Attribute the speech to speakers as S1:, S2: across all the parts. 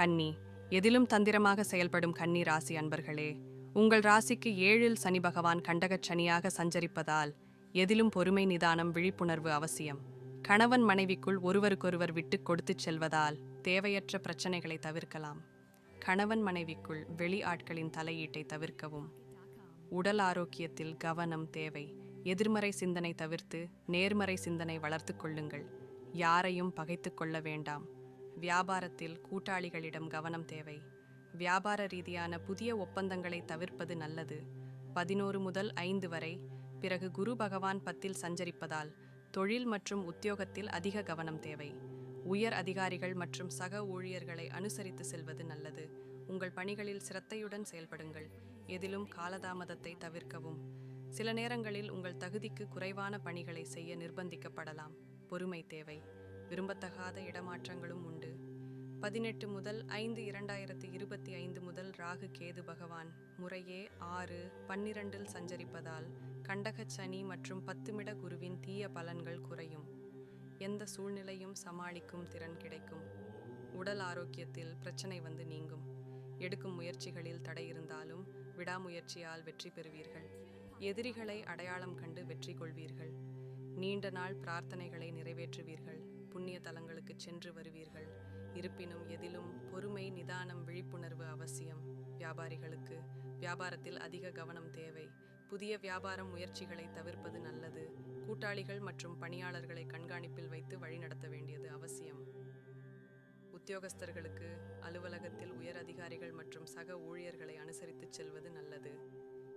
S1: கன்னி எதிலும் தந்திரமாக செயல்படும் கன்னி ராசி அன்பர்களே உங்கள் ராசிக்கு ஏழில் சனி பகவான் கண்டகச் சனியாக சஞ்சரிப்பதால் எதிலும் பொறுமை நிதானம் விழிப்புணர்வு அவசியம். கணவன் மனைவிக்குள் ஒருவருக்கொருவர் விட்டுக் கொடுத்துச் செல்வதால் தேவையற்ற பிரச்சனைகளை தவிர்க்கலாம். கணவன் மனைவிக்குள் வெளி ஆட்களின் தலையீட்டை தவிர்க்கவும். உடல் ஆரோக்கியத்தில் கவனம் தேவை. எதிர்மறை சிந்தனை தவிர்த்து நேர்மறை சிந்தனை வளர்த்து கொள்ளுங்கள். யாரையும் பகைத்து கொள்ள வேண்டாம். வியாபாரத்தில் கூட்டாளிகளிடம் கவனம் தேவை. வியாபார ரீதியான புதிய ஒப்பந்தங்களை தவிர்ப்பது நல்லது. பதினோரு முதல் ஐந்து வரை பிறகு குரு பகவான் பத்தில் சஞ்சரிப்பதால் தொழில் மற்றும் உத்தியோகத்தில் அதிக கவனம் தேவை. உயர் அதிகாரிகள் மற்றும் சக ஊழியர்களை அனுசரித்து செல்வது நல்லது. உங்கள் பணிகளில் சிரத்தையுடன் செயல்படுங்கள். எதிலும் காலதாமதத்தை தவிர்க்கவும். சில நேரங்களில் உங்கள் தகுதிக்கு குறைவான பணிகளை செய்ய நிர்பந்திக்கப்படலாம். பொறுமை தேவை. விரும்பத்தகாத இடமாற்றங்களும் உண்டு. பதினெட்டு முதல் ஐந்து இரண்டாயிரத்தி இருபத்தி ஐந்து முதல் ராகு கேது பகவான் முறையே ஆறு பன்னிரண்டில் சஞ்சரிப்பதால் கண்டகச் சனி மற்றும் பத்துமிட குருவின் தீய பலன்கள் குறையும். எந்த சூழ்நிலையும் சமாளிக்கும் திறன் கிடைக்கும். உடல் ஆரோக்கியத்தில் பிரச்சனை வந்து நீங்கும். எடுக்கும் முயற்சிகளில் தடை இருந்தாலும் விடாமுயற்சியால் வெற்றி பெறுவீர்கள். எதிரிகளை அடையாளம் கண்டு வெற்றி கொள்வீர்கள். நீண்ட நாள் பிரார்த்தனைகளை நிறைவேற்றுவீர்கள். தலங்களுக்கு சென்று வருவீர்கள். இருப்பினும் எதிலும் பொறுமை நிதானம் விழிப்புணர்வு அவசியம். வியாபாரிகளுக்கு வியாபாரத்தில் அதிக கவனம் தேவை. புதிய வியாபார முயற்சிகளை தவிர்ப்பது நல்லது. கூட்டாளிகள் மற்றும் பணியாளர்களை கண்காணிப்பில் வைத்து வழிநடத்த வேண்டியது அவசியம். உத்தியோகஸ்தர்களுக்கு அலுவலகத்தில் உயர் அதிகாரிகள் மற்றும் சக ஊழியர்களை அனுசரித்துச் செல்வது நல்லது.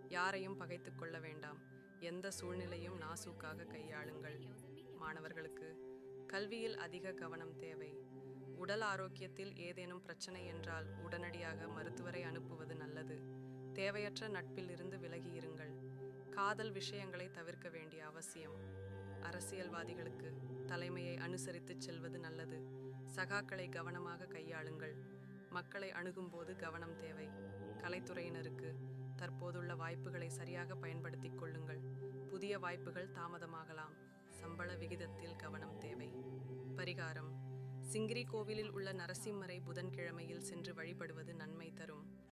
S1: யாரையும் பகைத்துக் கொள்ள வேண்டாம். எந்த சூழ்நிலையும் நாசூக்காக கையாளுங்கள். மாணவர்களுக்கு கல்வியில் அதிக கவனம் தேவை. உடல் ஆரோக்கியத்தில் ஏதேனும் பிரச்சனை என்றால் உடனடியாக மருத்துவரை அனுப்புவது நல்லது. தேவையற்ற நட்பில் இருந்து விலகி இருங்கள். காதல் விஷயங்களை தவிர்க்க வேண்டிய அவசியம். அரசியல்வாதிகளுக்கு தலைமையை அனுசரித்துச் செல்வது நல்லது. சகாக்களை கவனமாக கையாளுங்கள். மக்களை அணுகும்போது கவனம் தேவை. கலைத்துறையினருக்கு தற்போதுள்ள வாய்ப்புகளை சரியாக பயன்படுத்திக் கொள்ளுங்கள். புதிய வாய்ப்புகள் தாமதமாகலாம். சம்பள விகிதத்தில் கவனம் தேவை. பரிகாரம் சிங்கிரி கோவிலில் உள்ள நரசிம்மரை புதன்கிழமையில் சென்று வழிபடுவது நன்மை தரும்.